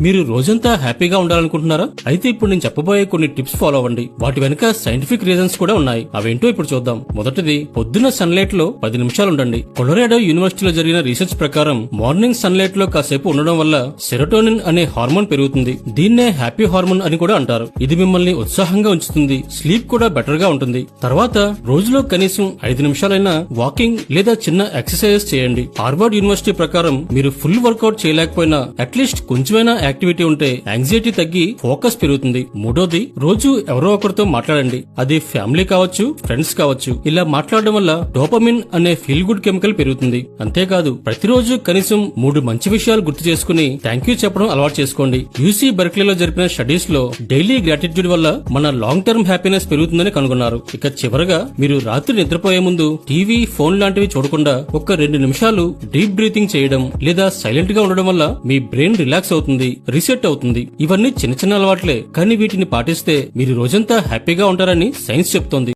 మీరు రోజంతా హ్యాపీగా ఉండాలనుకుంటున్నారా? అయితే ఇప్పుడు నేను చెప్పబోయే కొన్ని టిప్స్ ఫాలో అవ్వండి. వాటి వెనుక సైంటిఫిక్ రీజన్స్ కూడా ఉన్నాయి. అవేంటో ఇప్పుడు చూద్దాం. మొదటిది పొద్దున సన్లైట్లో పది నిమిషాలు ఉండండి కొలరాడో యూనివర్సిటీలో జరిగిన రీసెర్చ్ ప్రకారం మార్నింగ్ సన్లైట్లో కాసేపు ఉండడం వల్ల సెరోటోనిన్ అనే హార్మోన్ పెరుగుతుంది. దీన్నే హ్యాపీ హార్మోన్ అని కూడా అంటారు. ఇది మిమ్మల్ని ఉత్సాహంగా ఉంచుతుంది. స్లీప్ కూడా బెటర్గా ఉంటుంది. తర్వాత రోజులో కనీసం ఐదు నిమిషాలైనా వాకింగ్ లేదా చిన్న ఎక్సర్సైజెస్ చేయండి. హార్వర్డ్ యూనివర్సిటీ ప్రకారం మీరు ఫుల్ వర్కౌట్ చేయలేకపోయినా అట్లీస్ట్ కొంచెమైనా యాక్టివిటీ ఉంటే యాంగ్జైటీ తగ్గి ఫోకస్ పెరుగుతుంది. మూడోది రోజు ఎవరో ఒకరితో మాట్లాడండి. అది ఫ్యామిలీ కావచ్చు ఫ్రెండ్స్ కావచ్చు. ఇలా మాట్లాడడం వల్ల డోపమిన్ అనే ఫీల్ గుడ్ కెమికల్ పెరుగుతుంది. అంతేకాదు ప్రతిరోజు కనీసం మూడు మంచి విషయాలు గుర్తు చేసుకుని థ్యాంక్ యూ చెప్పడం అలవాటు చేసుకోండి. యూసీ బర్క్లీలో జరిపిన స్టడీస్లో డైలీ గ్రాటిట్యూడ్ వల్ల మన లాంగ్ టర్మ్ హ్యాపీనెస్ పెరుగుతుందని కనుగొన్నారు. ఇక చివరగా మీరు రాత్రి నిద్రపోయే ముందు టీవీ ఫోన్ లాంటివి చూడకుండా ఒక్క రెండు నిమిషాలు డీప్ బ్రీతింగ్ చేయడం లేదా సైలెంట్గా ఉండడం వల్ల మీ బ్రెయిన్ రిలాక్స్ అవుతుంది. రీసెట్ అవుతుంది. ఇవన్నీ చిన్న చిన్న అలవాట్లే కానీ వీటిని పాటిస్తే మీరు రోజంతా హ్యాపీగా ఉంటారని సైన్స్ చెప్తోంది.